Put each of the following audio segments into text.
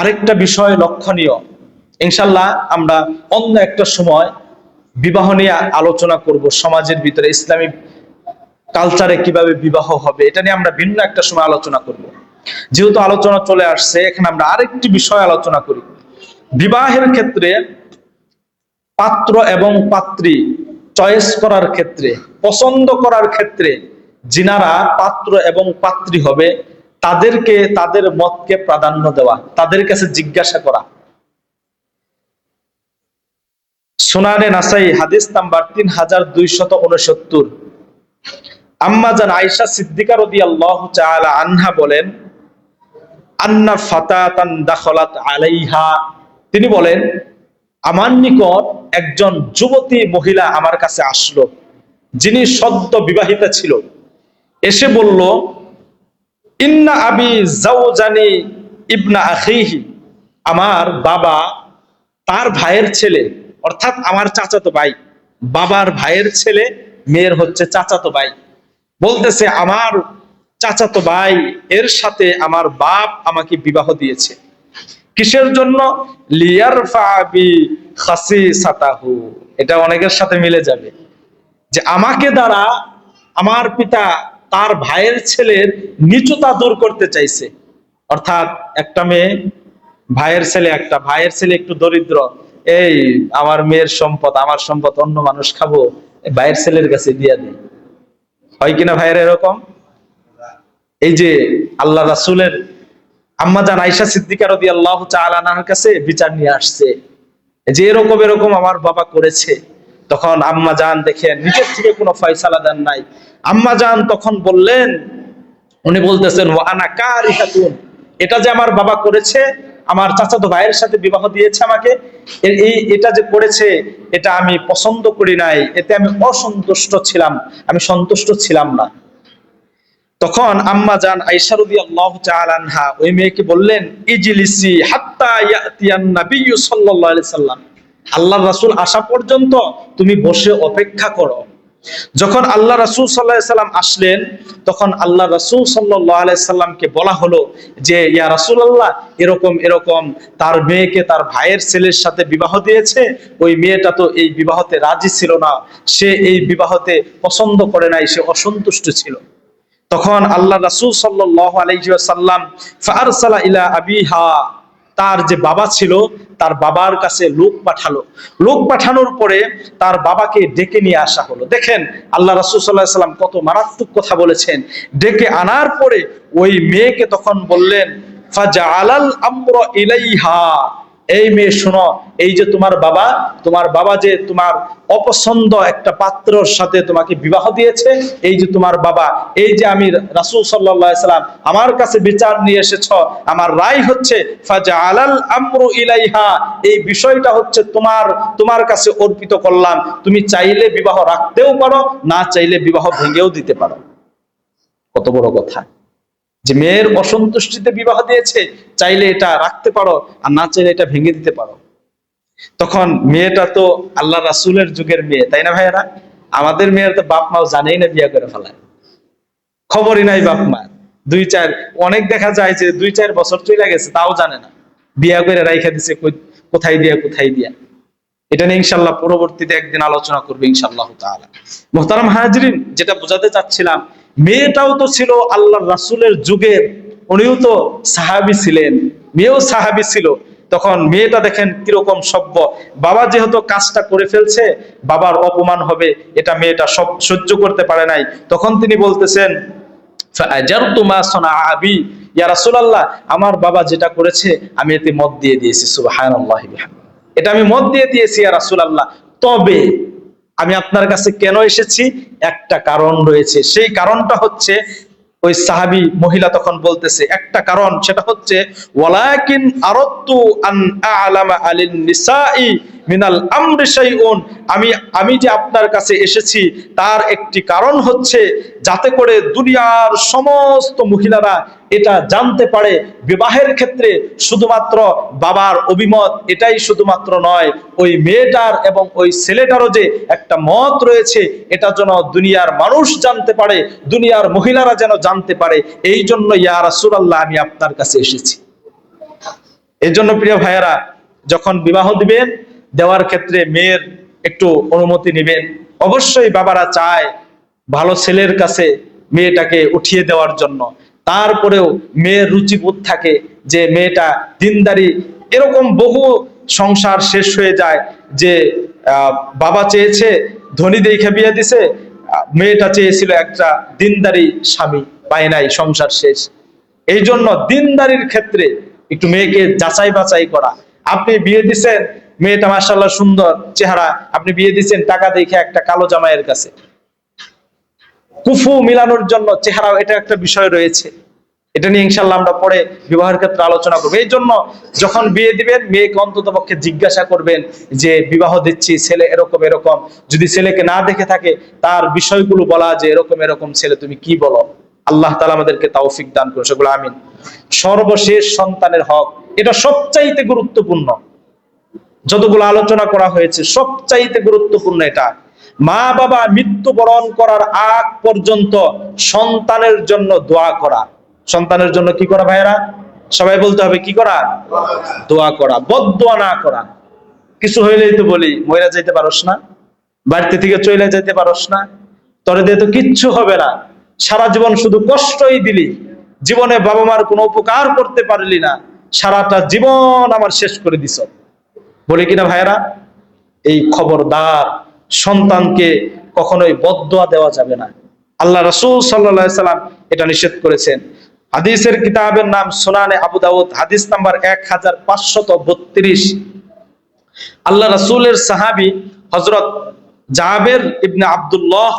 আরেকটা বিষয় লক্ষণীয়। ইনশাল্লাহ আমরা অন্য একটা সময় বিবাহ নিয়ে আলোচনা করব সমাজের ভিতরে ইসলামিক কালচারে কীভাবে বিবাহ হবে, এটা নিয়ে আমরা ভিন্ন একটা সময় আলোচনা করব। যেহেতু আলোচনা চলে আসছে, এখানে আমরা আরেকটি বিষয় আলোচনা করি। বিবাহের ক্ষেত্রে পাত্র এবং পাত্রী চয়েস করার ক্ষেত্রে, পছন্দ করার ক্ষেত্রে যিনারা পাত্র এবং পাত্রী হবে তাদেরকে, তাদের মতকে প্রাধান্য দেওয়া, তাদের কাছে জিজ্ঞাসা করা। সোনানে নাসাই, হাদিস নাম্বার তিন হাজার দুইশত উনসত্তর আম্মাজান আয়সা সিদ্দিকা রদি আল্লাহ আনহা বলেন, আন্না ফাতাতান দাখলাত আলাইহা। তিনি বলেন, আমার নিকট একজন যুবতী মহিলা আমার কাছে আসলো, যিনি সদ্য বিবাহিতা ছিল। এসে বলল ইন্না আবি জাউজানি ইবনা আখিহি। আমার বাবা তার ভাইয়ের ছেলে, অর্থাৎ আমার চাচাতো ভাই, বাবার ভাইয়ের ছেলে, মেয়ের হচ্ছে চাচাতো ভাই। বলতেছে, আমার চাচাতো ভাই, এর সাথে আমার বাপ আমাকে বিবাহ দিয়েছে। কিসের জন্য? লিয়ারফাবি খাসি সাতাহু এটা অনেকের সাথে মিলে যাবে। যে আমাকে দ্বারা আমার পিতা তার ভাইয়ের ছেলের নিচুতা দূর করতে চাইছে। অর্থাৎ একটা মেয়ে, ভাইয়ের ছেলে একটা, ভাইয়ের ছেলে একটু দরিদ্র। এই আমার মেয়ের সম্পদ, আমার সম্পদ অন্য মানুষ খাব ভাইয়ের ছেলের কাছে দিয়া দেয় হয় কিনা ভাইয়ের এরকম? এই যে আল্লাহ রাসুলের আম্মাজান আইসা সিদ্দিকা রদি আল্লাহ চালানার কাছে বিচার নিয়ে আসছে। যে এরকম এরকম আমার বাবা করেছে। তখন আম্মা জান দেখেন, নিজের থেকে কোনো ফয়সালা দেন নাই। আম্মা জান তখন বললেন, উনি বলতেছেন ওয়ানা কারিহাতুন। এটা যে আমার বাবা করেছে, আমার চাচাতো ভাইয়ের সাথে বিবাহ দিয়েছে আমাকে এই এটা যে করেছে, এটা আমি পছন্দ করি নাই, এতে আমি অসন্তুষ্ট ছিলাম, আমি সন্তুষ্ট ছিলাম না। তখন আম্মা জান আইসারুদি আনহা ওই মেয়েকে বললেন, ইজিলিসি হাত্তা ইয়াতিয়ান নাবিয়্যু সাল্লাল্লাহু আলাইহি সাল্লাম। আল্লাহর রাসূল আসা পর্যন্ত তুমি বসে অপেক্ষা করো। যখন আল্লাহ রাসূল আলাইহি সাল্লাম আসলেন, তখন আল্লাহ রাসূল আলাইহি সাল্লামকে বলা হলো যে, ইয়া রাসুল আল্লাহ এরকম এরকম তার মেয়েকে তার ভাইয়ের ছেলের সাথে বিবাহ দিয়েছে, ওই মেয়েটা তো এই বিবাহতে রাজি ছিল না, সে এই বিবাহতে পছন্দ করে নাই, সে অসন্তুষ্ট ছিল। তখন আল্লাহ রাসূল সাল্লাল্লাহু আলাইহি ওয়াসাল্লাম ফারসালা ইলা আবিহা। তার যে বাবা ছিল, তার বাবার কাছে লোক পাঠালো। লোক পাঠানোর পরে তার বাবাকে ডেকে নিয়ে আসা হলো। দেখেন, আল্লাহ রাসুল কত মারাত্মক কথা বলেছেন। ডেকে আনার পরে ওই মেয়েকে তখন বললেন ফাজা আলাল আমর ইলাইহা। এই মেয়ে শোনো, এই যে তোমার বাবা তোমার বাবা যে তোমার অপছন্দ একটা পাত্রর সাথে তোমাকে বিবাহ দিয়েছে, এই যে তোমার বাবা, এই যে আমি রাসূল সাল্লাম আমার কাছে বিচার নিয়ে এসেছ, আমার রায় হচ্ছে ইলাইহা, এই বিষয়টা হচ্ছে তোমার তোমার কাছে অর্পিত করলাম তুমি চাইলে বিবাহ রাখতেও পারো, না চাইলে বিবাহ ভেঙেও দিতে পারো। কত বড় কথা। যে মেয়ের অসন্তুষ্টিতে বিবাহ দিয়েছে, চাইলে এটা রাখতে পারো, আর না চাইলে এটা ভেঙে দিতে পারো। তখন মেয়েটা তো আল্লাহ রাসূলের যুগের মেয়ে, তাই না ভাইয়েরা? আমাদের মেয়ের তো বাপ মাও জানেই না বিয়ে করে ফেলায়। খবরই নাই বাপ মা দুই চার, অনেক দেখা যায় যে দুই চার বছর চলে গেছে, তাও জানে না। বিয়া করে রাইখা দিছে কোথায় দিয়া কোথায় দিয়া। এটা নিয়ে ইনশাল্লাহ পরবর্তীতে একদিন আলোচনা করবে ইনশাল্লাহ তাআলা। মোহতারাম হাজরিন, যেটা বোঝাতে চাচ্ছিলাম মেয়েটাও তো ছিল আল্লাহ রাসূলের যুগের উনিও তো সাহাবী ছিলেন, মেয়েও সাহাবী ছিল। তখন মেয়েটা দেখেন কীরকম সভ্য। বাবা যেহেতু কাজটা করে ফেলছে, বাবার অপমান হবে, এটা মেয়েটা সব সহ্য করতে পারে নাই। তখন তিনি বলতেছেন আমার বাবা যেটা করেছে, আমি এতে মত দিয়ে দিয়েছি বিহামদিহি এটা আমি মত দিয়ে দিয়েছি, ইয়া রাসূলুল্লাহ। তবে আমি আপনার কাছে কেন এসেছি? একটা কারণ রয়েছে। সেই কারণটা হচ্ছে, ওই সাহাবি মহিলা তখন বলতেছে, একটা কারণ, সেটা হচ্ছে, ওয়ালাকিন আরাদতু আন আ'লামা আলিন নিসাই মিনাল আমরি শাইউন। আমি আমি যে আপনার কাছে এসেছি, তার একটি কারণ হচ্ছে যাতে করে দুনিয়ার সমস্ত মহিলারা এটা জানতে পারে, বিবাহের ক্ষেত্রে শুধুমাত্র বাবার অভিমত এটাই শুধুমাত্র নয়, ওই মেয়েটার এবং ওই ছেলেটারও যে একটা মত রয়েছে, এটা যেন দুনিয়ার মানুষ জানতে পারে, দুনিয়ার মহিলারা যেন জানতে পারে, এই জন্য ইয়া রাসূলুল্লাহ আমি আপনার কাছে এসেছি। এই জন্য প্রিয় ভাইয়েরা, যখন বিবাহ দিবেন দেওয়ার ক্ষেত্রে মেয়ের একটু অনুমতি নেবেন। অবশ্যই বাবারা চায় ভালো ছেলের কাছে মেয়েটাকে উঠিয়ে দেওয়ার জন্য। তারপরেও মেয়ের রুচিবোধ থাকে যে মেয়েটা দিনদারি। এরকম বহু সংসার শেষ হয়ে যায় যে বাবা চেয়েছে, ধনী দেখে বিয়ে দিছে মেয়েটা চেয়েছিল একটা দিনদারি স্বামী। পায় নাই, সংসার শেষ। এই জন্য দিনদারির ক্ষেত্রে একটু মেয়েকে যাচাই বাছাই করা। আপনি বিয়ে দিছেন মেয়েটা মাসাল্লাহ সুন্দর চেহারা। আপনি বিয়ে দিচ্ছেন টাকা দেখে একটা কালো জামাইয়ের কাছে। কুফু মিলানোর জন্য চেহারা এটা একটা বিষয় রয়েছে। এটা নিয়ে ইনশাল্লাহ আমরা পরে বিবাহের ক্ষেত্রে আলোচনা করব। এই জন্য যখন বিয়ে দিবেন, মেয়েকে অন্তত পক্ষে জিজ্ঞাসা করবেন যে, বিবাহ দিচ্ছি, ছেলে এরকম এরকম। যদি ছেলেকে না দেখে থাকে, তার বিষয়গুলো বলা যে, এরকম এরকম ছেলে, তুমি কি বলো? আল্লাহ তালা আমাদেরকে তাওফিক দান করুন। সেগুলো আমিন। সর্বশেষ সন্তানের হক। এটা সবচাইতে গুরুত্বপূর্ণ। যতগুলো আলোচনা করা হয়েছে, সবচাইতে গুরুত্বপূর্ণ এটা। মা বাবা মৃত্যুবরণ করার আগ পর্যন্ত সন্তানের জন্য দোয়া করা। সন্তানের জন্য কি করা ভাইয়েরা? সবাই বলতে হবে কি করা? দোয়া করা বদোয়া না করা। কিছু হইলেই তো বলি মহিলা যাইতে পারস না, বাড়িতে থেকে চলে যাইতে পারস না, তরে দিয়ে তো কিচ্ছু হবে না। সারা জীবন শুধু কষ্টই দিলি, জীবনে বাবা মার কোনো উপকার করতে পারলি না, সারাটা জীবন আমার শেষ করে দিছ। বলে কিনা ভাইয়েরা? এই খবরদার সন্তানকে কখনোই বদদোয়া দেওয়া যাবে না। আল্লাহ রসুল সাল্লা সাল্লাম এটা নিষেধ করেছেন। হাদিসের কিতাবের নাম সোনানে আবু দাউদ, হাদিস নাম্বার এক হাজার পাঁচশত বত্রিশ। আল্লাহ রসুলের সাহাবি হজরত জাবের ইবনে আব্দুল্লাহ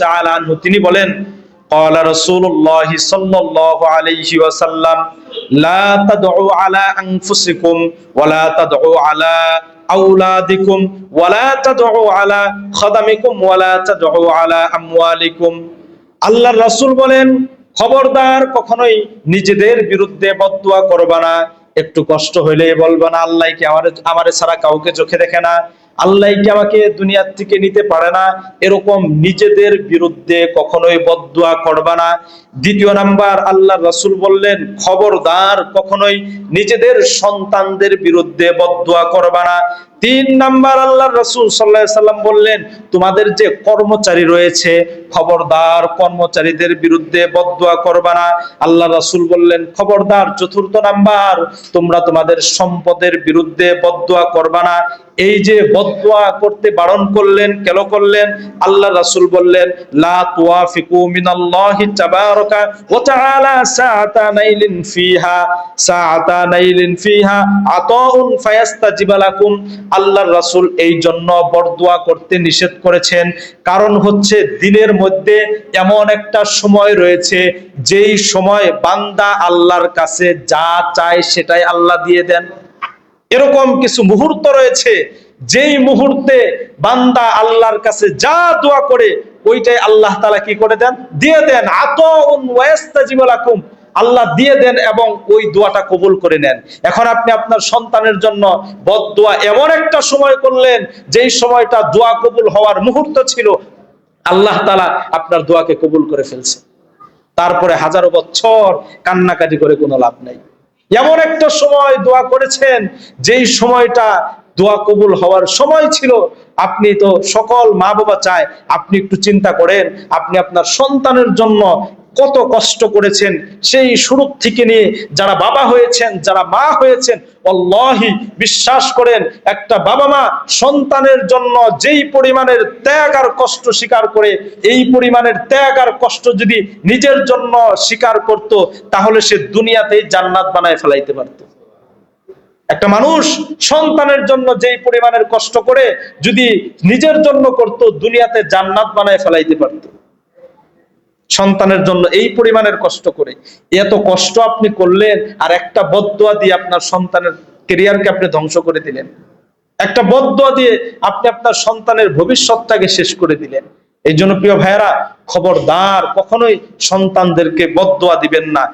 তাআলা আনহু, তিনি বলেন قال رسول الله صلى الله عليه وسلم لا تدعوا على انفسكم ولا تدعوا على اولادكم ولا تدعوا على خدمكم ولا تدعوا على اموالكم আল্লাহর রাসূল বলেন খবরদার কখনোই নিজেদের বিরুদ্ধে বদদুয়া করবা না একটু কষ্ট হইলে বলবা না আল্লাহ কি আমার আমারে ছাড়া কাউকে চোখে দেখে না আল্লাহ কি আমাকে দুনিয়ার থেকে নিতে পারে না? এরকম নিজেদের বিরুদ্ধে কখনোই বদদুয়া করবা না। দ্বিতীয় নাম্বার, আল্লাহ রাসূল বললেন, খবরদার কখনোই নিজেদের সন্তানদের বিরুদ্ধে বদদুয়া করবা না। তিন নাম্বার, আল্লাহ রসুল সাল্লাহ সাল্লাম বললেন, তোমাদের যে কর্মচারী রয়েছে, খবরদার কর্মচারীদের বিরুদ্ধে বদদোয়া করবা না। আল্লাহ রসুল বললেন, খবরদার চতুর্থ নাম্বার, তোমরা তোমাদের সম্পদের বিরুদ্ধে বদদোয়া করবা না। এই যে বদদোয়া করতে বারণ করলেন, কেন করলেন? আল্লাহ রাসূল বললেন, লা তুওয়াফিকু মিনাল্লাহি তাবারাকা ওয়া তাআলা সাআতা নাইলিন ফিহা, সাআতা নাইলিন ফিহা আতাউন ফায়াস্তাজিবা লাকুম। আল্লাহর রাসূল এই জন্য বরদোয়া করতে নিষেধ করেছেন। কারণ হচ্ছে দিনের মধ্যে এমন একটা সময় রয়েছে, যেই সময় বান্দা আল্লাহর কাছে যা চায় সেটাই আল্লাহ দিয়ে দেন। এরকম কিছু মুহূর্ত রয়েছে, যেই মুহূর্তে বান্দা আল্লাহর কাছে যা দোয়া করে, ওইটাই আল্লাহ তালা কি করে দেন? দিয়ে দেন আত আতুম আল্লাহ দিয়ে দেন এবং ওই দোয়াটা কবুল করে নেন। এখন আপনি আপনার সন্তানের জন্য বদ এমন একটা সময় করলেন, যেই সময়টা দোয়া কবুল হওয়ার মুহূর্ত ছিল, আল্লাহ তালা আপনার দোয়াকে কবুল করে ফেলছে তারপরে হাজারো বছর কান্নাকাটি করে কোনো লাভ নাই। এমন একটা সময় দোয়া করেছেন, যেই সময়টা দোয়া কবুল হওয়ার সময় ছিল। আপনি তো সকল মা বাবা চায়, আপনি একটু চিন্তা করেন, আপনি আপনার সন্তানের জন্য কত কষ্ট করেছেন, সেই শুরু থেকে নিয়ে যারা বাবা হয়েছেন, যারা মা হয়েছেন অল্লাহি বিশ্বাস করেন, একটা বাবা মা সন্তানের জন্য যেই পরিমাণের ত্যাগ আর কষ্ট স্বীকার করে, এই পরিমাণের ত্যাগ আর কষ্ট যদি নিজের জন্য স্বীকার করত, তাহলে সে দুনিয়াতেই জান্নাত বানায় ফেলাইতে পারত। একটা মানুষ সন্তানের জন্য যেই পরিমাণের কষ্ট করে, যদি নিজের জন্য করত, দুনিয়াতে জান্নাত বানায় ফেলাইতে পারত। সন্তানের জন্য এই পরিমাণের কষ্ট করে। এত কষ্ট আপনি করলেন আর একটা বদুয়া দিয়ে আপনার সন্তানের কেরিয়ারকে আপনি ধ্বংস করে দিলেন। একটা বদুয়া দিয়ে আপনি আপনার সন্তানের ভবিষ্যৎটাকে শেষ করে দিলেন। এই জন্য প্রিয় ভাইয়েরা, খবরদার, কখনোই সন্তানদেরকে বদুয়া দিবেন না।